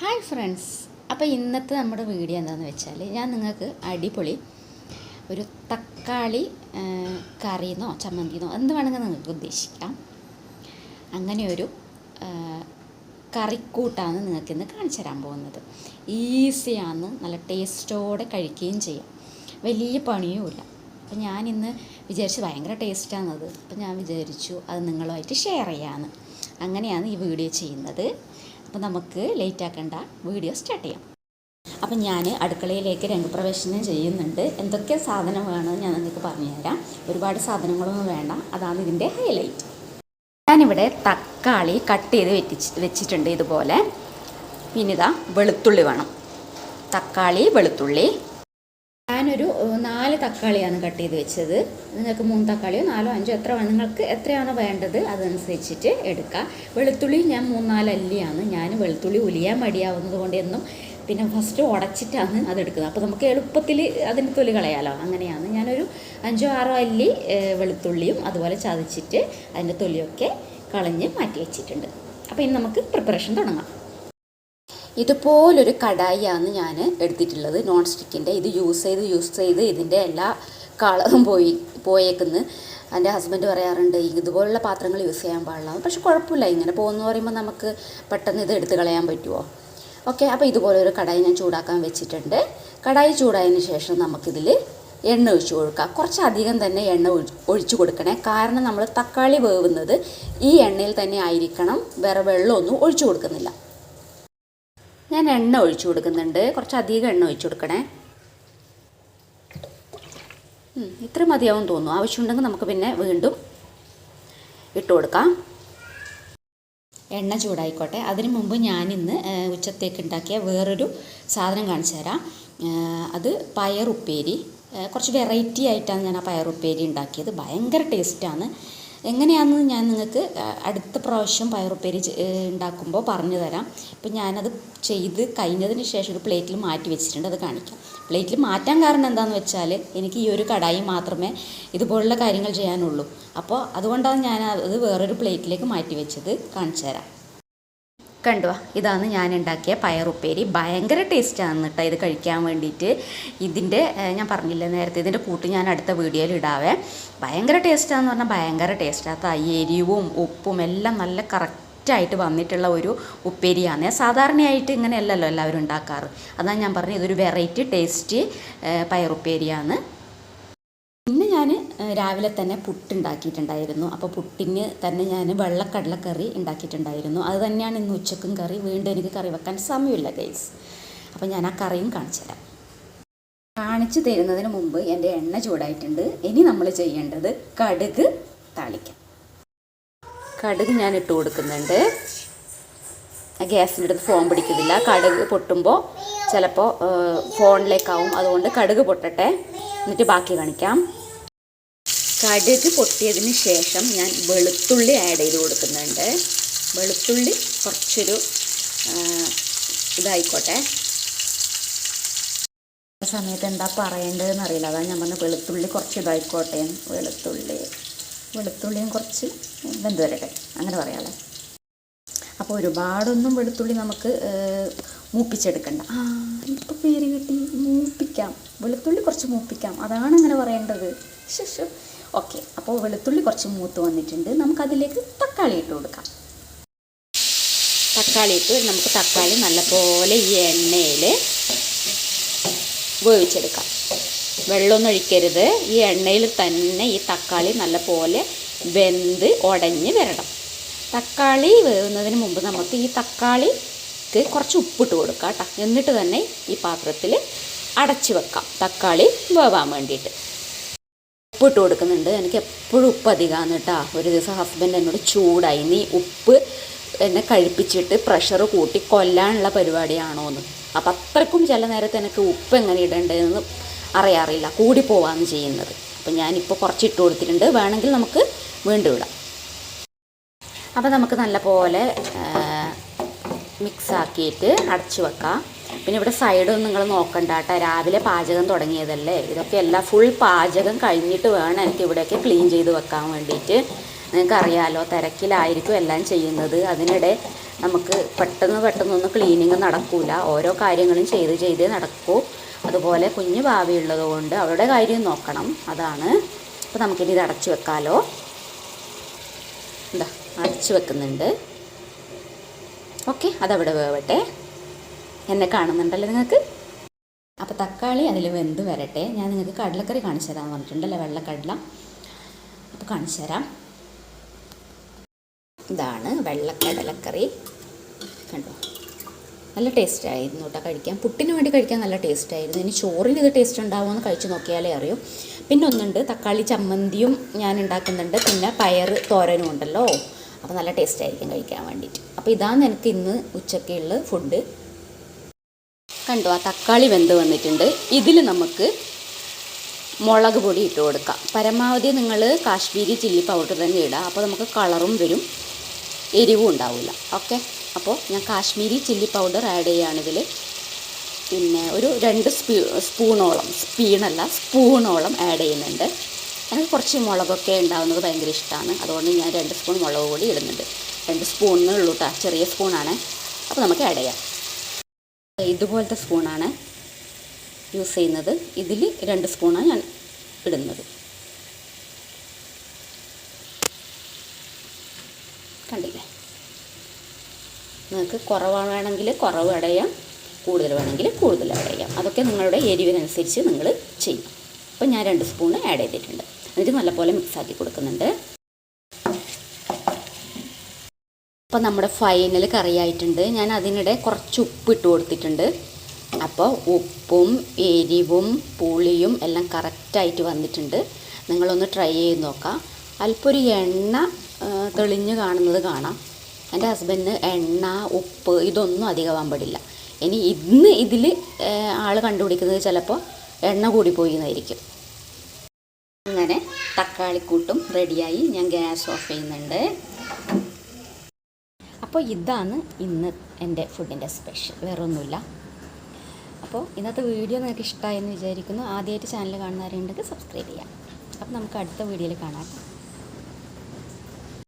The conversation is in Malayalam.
ഹായ് ഫ്രണ്ട്സ് അപ്പോൾ ഇന്നത്തെ നമ്മുടെ വീഡിയോ എന്താണെന്ന് വെച്ചാൽ ഞാൻ നിങ്ങൾക്ക് അടിപൊളി ഒരു തക്കാളി കറിയെന്നോ ചമ്മന്തിന്നോ എന്ത് വേണമെങ്കിൽ നിങ്ങൾക്ക് ഉദ്ദേശിക്കാം. അങ്ങനെ ഒരു കറിക്കൂട്ടാണ് നിങ്ങൾക്ക് ഇന്ന് കാണിച്ചു തരാൻ പോകുന്നത്. ഈസിയാണ് നല്ല ടേസ്റ്റോടെ കഴിക്കുകയും ചെയ്യാം. വലിയ പണിയുമില്ല അപ്പം ഞാനിന്ന് വിചാരിച്ചു ഭയങ്കര ടേസ്റ്റാണത് അപ്പം ഞാൻ വിചാരിച്ചു അത് നിങ്ങളുമായിട്ട് ഷെയർ ചെയ്യാമെന്ന് അങ്ങനെയാണ് ഈ വീഡിയോ ചെയ്യുന്നത്. അപ്പോൾ നമുക്ക് ലേറ്റ് ആക്കേണ്ട. വീഡിയോ സ്റ്റാർട്ട് ചെയ്യാം. അപ്പം ഞാൻ അടുക്കളയിലേക്ക് രംഗപ്രവേശനം ചെയ്യുന്നുണ്ട്. എന്തൊക്കെ സാധനം വേണമെന്ന് ഞാൻ നിങ്ങൾക്ക് പറഞ്ഞുതരാം. ഒരുപാട് സാധനങ്ങളൊന്നും വേണ്ട. അതാണ് ഇതിന്റെ ഹൈലൈറ്റ് ഞാനിവിടെ തക്കാളി കട്ട് ചെയ്ത് വെറ്റിച്ച് വെച്ചിട്ടുണ്ട് ഇതുപോലെ. പിന്നെ ഇതാ വെളുത്തുള്ളി വേണം. തക്കാളി വെളുത്തുള്ളി. ഞാനൊരു നാല് തക്കാളിയാണ് കട്ട് ചെയ്ത് വെച്ചത്. നിങ്ങൾക്ക് മൂന്ന് തക്കാളിയോ നാലോ അഞ്ചോ എത്ര നിങ്ങൾക്ക് എത്രയാണോ വേണ്ടത് അതനുസരിച്ചിട്ട് എടുക്കുക വെളുത്തുള്ളി ഞാൻ മൂന്നാൽ അല്ലിയാണ്. ഞാൻ വെളുത്തുള്ളി ഉലിയാൻ മടിയാവുന്നത് കൊണ്ട് എന്നും പിന്നെ ഫസ്റ്റ് ഉടച്ചിട്ടാണ് അതെടുക്കുന്നത്. അപ്പോൾ നമുക്ക് എളുപ്പത്തിൽ അതിന് തൊലി കളയാലോ. അങ്ങനെയാണ്. ഞാനൊരു അഞ്ചോ ആറോ അല്ലി വെളുത്തുള്ളിയും അതുപോലെ ചതച്ചിട്ട് അതിന്റെ തൊലിയൊക്കെ കളഞ്ഞ് മാറ്റി വെച്ചിട്ടുണ്ട്. അപ്പോൾ ഇനി നമുക്ക് പ്രിപ്പറേഷൻ തുടങ്ങാം. ഇതുപോലൊരു കടായിയാണ് ഞാൻ എടുത്തിട്ടുള്ളത്. നോൺ സ്റ്റിക്കിന്റെ ഇത് യൂസ് ചെയ്ത് യൂസ് ചെയ്ത് ഇതിന്റെ എല്ലാ കളറും പോയി പോയേക്കുന്നു. എന്റെ ഹസ്ബൻഡ് പറയാറുണ്ട് ഇതുപോലുള്ള പാത്രങ്ങൾ യൂസ് ചെയ്യാൻ പാടില്ല. പക്ഷെ കുഴപ്പമില്ല. ഇങ്ങനെ പോകുന്നു പറയുമ്പോൾ നമുക്ക് പെട്ടെന്ന് ഇത് എടുത്ത് കളയാൻ പറ്റുമോ ഓക്കെ അപ്പോൾ ഇതുപോലൊരു കടായി ഞാൻ ചൂടാക്കാൻ വെച്ചിട്ടുണ്ട്. കടായി ചൂടായതിന് ശേഷം നമുക്കിതിൽ എണ്ണ ഒഴിച്ചു കൊടുക്കുക കുറച്ചധികം തന്നെ എണ്ണ ഒഴി- ഒഴിച്ചു കൊടുക്കണേ. കാരണം നമ്മൾ തക്കാളി വേവുന്നത് ഈ എണ്ണയിൽ തന്നെ ആയിരിക്കണം. വേറെ വെള്ളമൊന്നും ഒഴിച്ചു കൊടുക്കുന്നില്ല. ഞാൻ എണ്ണ ഒഴിച്ചു കൊടുക്കുന്നുണ്ട്. കുറച്ചധികം എണ്ണ ഒഴിച്ചു കൊടുക്കണേ. ഇത്ര മതിയാവും തോന്നുന്നു. ആവശ്യമുണ്ടെങ്കിൽ നമുക്ക് പിന്നെ വീണ്ടും ഇട്ട് കൊടുക്കാം. എണ്ണ ചൂടായിക്കോട്ടെ. അതിന് മുമ്പ് ഞാനിന്ന് ഉച്ചത്തേക്ക് ഉണ്ടാക്കിയ വേറൊരു സാധനം കാണിച്ചു തരാം. അത് പയറുപ്പേരി. കുറച്ച് വെറൈറ്റി ആയിട്ടാണ് ഞാൻ ആ പയറുപ്പേരി ഉണ്ടാക്കിയത്. ഭയങ്കര ടേസ്റ്റാണ്. എങ്ങനെയാണെന്ന് ഞാൻ നിങ്ങൾക്ക് അടുത്ത പ്രാവശ്യം പയറുപ്പേരി ഉണ്ടാക്കുമ്പോൾ പറഞ്ഞു തരാം. ഇപ്പം ഞാനത് ചെയ്ത് കഴിഞ്ഞതിന് ശേഷം ഒരു പ്ലേറ്റിൽ മാറ്റി വെച്ചിട്ടുണ്ട് അത് കാണിക്കാം. പ്ലേറ്റിൽ മാറ്റാൻ കാരണം എന്താണെന്ന് വെച്ചാൽ എനിക്ക് ഈ ഒരു കടായി മാത്രമേ ഇതുപോലുള്ള കാര്യങ്ങൾ ചെയ്യാനുള്ളൂ. അപ്പോൾ അതുകൊണ്ടാണ് ഞാൻ അത് വേറൊരു പ്ലേറ്റിലേക്ക് മാറ്റി വെച്ചത്. കാണിച്ചു തരാം. കണ്ടുവാ ഇതാണ് ഞാൻ ഉണ്ടാക്കിയ പയറുപ്പേരി. ഭയങ്കര ടേസ്റ്റാണ് കേട്ടോ ഇത് കഴിക്കാൻ വേണ്ടിയിട്ട്. ഇതിന്റെ ഞാൻ പറഞ്ഞില്ല നേരത്തെ ഇതിന്റെ കൂട്ട് ഞാൻ അടുത്ത വീഡിയോയിൽ ഇടാവേ. ഭയങ്കര ടേസ്റ്റാന്ന് പറഞ്ഞാൽ ഭയങ്കര ടേസ്റ്റാത്ത എരിവും ഉപ്പും എല്ലാം നല്ല കറക്റ്റായിട്ട് വന്നിട്ടുള്ള ഒരു ഉപ്പേരിയാണ്. സാധാരണയായിട്ട് ഇങ്ങനെയല്ലല്ലോ എല്ലാവരും ഉണ്ടാക്കാറ്. അതാണ് ഞാൻ പറഞ്ഞത് ഇതൊരു വെറൈറ്റി ടേസ്റ്റ് പയറുപ്പേരിയാണ്. രാവിലെ തന്നെ പുട്ടുണ്ടാക്കിയിട്ടുണ്ടായിരുന്നു. അപ്പോൾ പുട്ടിന് തന്നെ ഞാൻ വെള്ളക്കടലക്കറി ഉണ്ടാക്കിയിട്ടുണ്ടായിരുന്നു. അത് തന്നെയാണ് ഇന്ന് ഉച്ചക്കും കറി. വീണ്ടും എനിക്ക് കറി വെക്കാൻ സമയമില്ല ഗൈസ് അപ്പോൾ ഞാൻ ആ കറിയും കാണിച്ചു തരാം. കാണിച്ചു തരുന്നതിന് മുമ്പ് എന്റെ എണ്ണ ചൂടായിട്ടുണ്ട്. ഇനി നമ്മൾ ചെയ്യേണ്ടത് കടുക് താളിക്കാം. കടുക് ഞാൻ ഇട്ട് കൊടുക്കുന്നുണ്ട്. ഗ്യാസിന്റെ അടുത്ത് ഫോൺ പിടിക്കുന്നില്ല. കടുക് പൊട്ടുമ്പോൾ ചിലപ്പോൾ ഫോണിലേക്കാവും. അതുകൊണ്ട് കടുക് പൊട്ടട്ടെ. എന്നിട്ട് ബാക്കി കാണിക്കാം. കടുക് പൊട്ടിയതിന് ശേഷം ഞാൻ വെളുത്തുള്ളി ആഡ് ചെയ്ത് കൊടുക്കുന്നുണ്ട്. വെളുത്തുള്ളി കുറച്ചൊരു ഇതായിക്കോട്ടെ. സമയത്ത് എന്താ പറയേണ്ടതെന്ന് അറിയില്ല. അതാണ് ഞാൻ പറഞ്ഞ വെളുത്തുള്ളി കുറച്ച് ഇതായിക്കോട്ടെ. വെളുത്തുള്ളി വെളുത്തുള്ളിയും കുറച്ച് വെന്ത് വരട്ടെ. അങ്ങനെ പറയാമല്ലേ അപ്പോൾ ഒരുപാടൊന്നും വെളുത്തുള്ളി നമുക്ക് മൂപ്പിച്ചെടുക്കണ്ട. ആ ഇപ്പോൾ പേര് കിട്ടി. മൂപ്പിക്കാം. വെളുത്തുള്ളി കുറച്ച് മൂപ്പിക്കാം. അതാണ് അങ്ങനെ പറയേണ്ടത്. ശശു. ഓക്കെ അപ്പോൾ വെളുത്തുള്ളി കുറച്ച് മൂത്ത് വന്നിട്ടുണ്ട്. നമുക്കതിലേക്ക് തക്കാളി ഇട്ട് കൊടുക്കാം. തക്കാളി ഇട്ട് നമുക്ക് തക്കാളി നല്ലപോലെ ഈ എണ്ണയിൽ വേവിച്ചെടുക്കാം. വെള്ളമൊന്നും ഒഴിക്കരുത്. ഈ എണ്ണയിൽ തന്നെ ഈ തക്കാളി നല്ലപോലെ വെന്ത് ഉടഞ്ഞ് വരണം. തക്കാളി വേവുന്നതിന് മുമ്പ് നമുക്ക് ഈ തക്കാളിക്ക് കുറച്ച് ഉപ്പിട്ട് കൊടുക്കാം എന്നിട്ട് തന്നെ ഈ പാത്രത്തിൽ അടച്ച് വെക്കാം. തക്കാളി വേവാൻ വേണ്ടിയിട്ട്. ഉപ്പിട്ട് കൊടുക്കുന്നുണ്ട്. എനിക്ക് എപ്പോഴും ഉപ്പ് അധികമാണ് കേട്ടോ. ഒരു ദിവസം ഹസ്ബൻഡ് എന്നോട് ചൂടായി. നീ ഉപ്പ് എന്നെ കഴിപ്പിച്ചിട്ട് പ്രഷർ കൂട്ടി കൊല്ലാനുള്ള പരിപാടിയാണോ എന്ന് അപ്പം അത്രക്കും ചില നേരത്ത് എനിക്ക് ഉപ്പ് എങ്ങനെ ഇടേണ്ടതെന്ന് അറിയാറില്ല. കൂടി പോവാന്ന് ചെയ്യുന്നത്. അപ്പം ഞാനിപ്പോൾ കുറച്ച് ഇട്ട് കൊടുത്തിട്ടുണ്ട്. വേണമെങ്കിൽ നമുക്ക് വീണ്ടും ഇടാം. അപ്പോൾ നമുക്ക് നല്ല പോലെ മിക്സാക്കിയിട്ട് അടച്ചു വെക്കാം. പിന്നെ ഇവിടെ സൈഡൊന്നും നിങ്ങൾ നോക്കണ്ട കേട്ടോ. രാവിലെ പാചകം തുടങ്ങിയതല്ലേ? ഇതൊക്കെ എല്ലാം ഫുൾ പാചകം കഴിഞ്ഞിട്ട് വേണം എനിക്ക് ഇവിടെയൊക്കെ ക്ലീൻ ചെയ്ത് വെക്കാൻ വേണ്ടിയിട്ട്. നിങ്ങൾക്ക് അറിയാലോ തിരക്കിലായിരിക്കും എല്ലാം ചെയ്യുന്നത്. അതിനിടെ നമുക്ക് പെട്ടെന്ന് പെട്ടെന്നൊന്നും ക്ലീനിങ് നടക്കൂല. ഓരോ കാര്യങ്ങളും ചെയ്ത് ചെയ്തേ നടക്കൂ. അതുപോലെ കുഞ്ഞു ഭാവി ഉള്ളതുകൊണ്ട് അവരുടെ കാര്യം നോക്കണം. അതാണ്. അപ്പോൾ നമുക്കിനി ഇത് അടച്ചു വെക്കാമല്ലോ എന്താ അടച്ചു വെക്കുന്നുണ്ട്. ഓക്കെ അതവിടെ വേവട്ടെ. എന്നെ കാണുന്നുണ്ടല്ലോ നിങ്ങൾക്ക്? അപ്പോൾ തക്കാളി അതിൽ വെന്ത് വരട്ടെ. ഞാൻ നിങ്ങൾക്ക് കടലക്കറി കാണിച്ചു തരാമെന്ന് പറഞ്ഞിട്ടുണ്ടല്ലോ വെള്ളക്കടല. അപ്പോൾ കാണിച്ചു തരാം ഇതാണ് വെള്ളക്കടലക്കറി. കണ്ടോ? നല്ല ടേസ്റ്റ് ആയിരുന്നു കേട്ടോ കഴിക്കാൻ. പുട്ടിന് വേണ്ടി കഴിക്കാൻ നല്ല ടേസ്റ്റ് ആയിരുന്നു. ഇനി ചോറിന് ഇത് ടേസ്റ്റ് ഉണ്ടാവുമെന്ന് കഴിച്ച് നോക്കിയാലേ അറിയൂ. പിന്നെ ഒന്നുണ്ട് തക്കാളി ചമ്മന്തിയും ഞാൻ ഉണ്ടാക്കുന്നുണ്ട്. പിന്നെ പയർ തോരനും ഉണ്ടല്ലോ. അപ്പോൾ നല്ല ടേസ്റ്റ് ആയിരിക്കും കഴിക്കാൻ വേണ്ടിയിട്ട്. അപ്പോൾ ഇതാണ് എനിക്ക് ഇന്ന് ഉച്ചക്കുള്ള ഫുഡ് കണ്ടോ ആ തക്കാളി വെന്ത് വന്നിട്ടുണ്ട്. ഇതിൽ നമുക്ക് മുളക് പൊടി ഇട്ട് കൊടുക്കാം. പരമാവധി നിങ്ങൾ കാശ്മീരി ചില്ലി പൗഡർ തന്നെ ഇടുക അപ്പോൾ നമുക്ക് കളറും വരും. എരിവും ഉണ്ടാവില്ല. ഓക്കെ? അപ്പോൾ ഞാൻ കാശ്മീരി ചില്ലി പൗഡർ ആഡ് ചെയ്യുകയാണിതിൽ പിന്നെ ഒരു രണ്ട് സ്പൂ സ്പൂണോളം സ്പീണല്ല സ്പൂണോളം ആഡ് ചെയ്യുന്നുണ്ട്. എനിക്ക് കുറച്ച് മുളകൊക്കെ ഉണ്ടാകുന്നത് ഭയങ്കര ഇഷ്ടമാണ്. അതുകൊണ്ട് ഞാൻ രണ്ട് സ്പൂൺ മുളക് പൊടി ഇടുന്നുണ്ട്. രണ്ട് സ്പൂണിനുള്ളൂട്ടാ ചെറിയ സ്പൂണാണ്. അപ്പോൾ നമുക്ക് ആഡ് ചെയ്യാം. ഇതുപോലത്തെ സ്പൂണാണ് യൂസ് ചെയ്യുന്നത്. ഇതിൽ രണ്ട് സ്പൂണാണ് ഞാൻ ഇടുന്നത്. കണ്ടില്ലേ? നിങ്ങൾക്ക് കുറവ് വേണമെങ്കിൽ കുറവ് അടയാം കൂടുതൽ വേണമെങ്കിൽ കൂടുതൽ അടയാം. അതൊക്കെ നിങ്ങളുടെ എരിവിനനുസരിച്ച് നിങ്ങൾ ചെയ്യും. അപ്പോൾ ഞാൻ രണ്ട് സ്പൂണ് ആഡ് ചെയ്തിട്ടുണ്ട്. എന്നിട്ട് നല്ലപോലെ മിക്സാക്കി കൊടുക്കുന്നുണ്ട്. അപ്പോൾ നമ്മുടെ ഫൈനൽ കറിയായിട്ടുണ്ട് ഞാൻ അതിനിടെ കുറച്ച് ഉപ്പ് ഇട്ട് കൊടുത്തിട്ടുണ്ട്. അപ്പോൾ ഉപ്പും എരിവും പുളിയും എല്ലാം കറക്റ്റായിട്ട് വന്നിട്ടുണ്ട്. നിങ്ങളൊന്ന് ട്രൈ ചെയ്ത് നോക്കാം. അല്പം ഒരു എണ്ണ തെളിഞ്ഞ് കാണുന്നത് കാണാം. എന്റെ ഹസ്ബൻഡിന് എണ്ണ ഉപ്പ് ഇതൊന്നും അധികമാകാൻ പാടില്ല ഇനി ഇന്ന് ഇതിൽ ആൾ കണ്ടുപിടിക്കുന്നത് ചിലപ്പോൾ എണ്ണ കൂടി പോയി എന്നായിരിക്കും. അങ്ങനെ തക്കാളിക്കൂട്ടും റെഡിയായി ഞാൻ ഗ്യാസ് ഓഫ് ചെയ്യുന്നുണ്ട്. അപ്പോൾ ഇതാണ് ഇന്ന് എന്റെ ഫുഡിന്റെ സ്പെഷ്യൽ വേറെ ഒന്നുമില്ല അപ്പോൾ ഇന്നത്തെ വീഡിയോ നിങ്ങൾക്ക് ഇഷ്ടമായെന്ന് വിചാരിക്കുന്നു. ആദ്യമായിട്ട് ചാനൽ കാണുന്നവരുണ്ടെങ്കിൽ സബ്സ്ക്രൈബ് ചെയ്യാം. അപ്പോൾ നമുക്ക് അടുത്ത വീഡിയോയിൽ കാണാം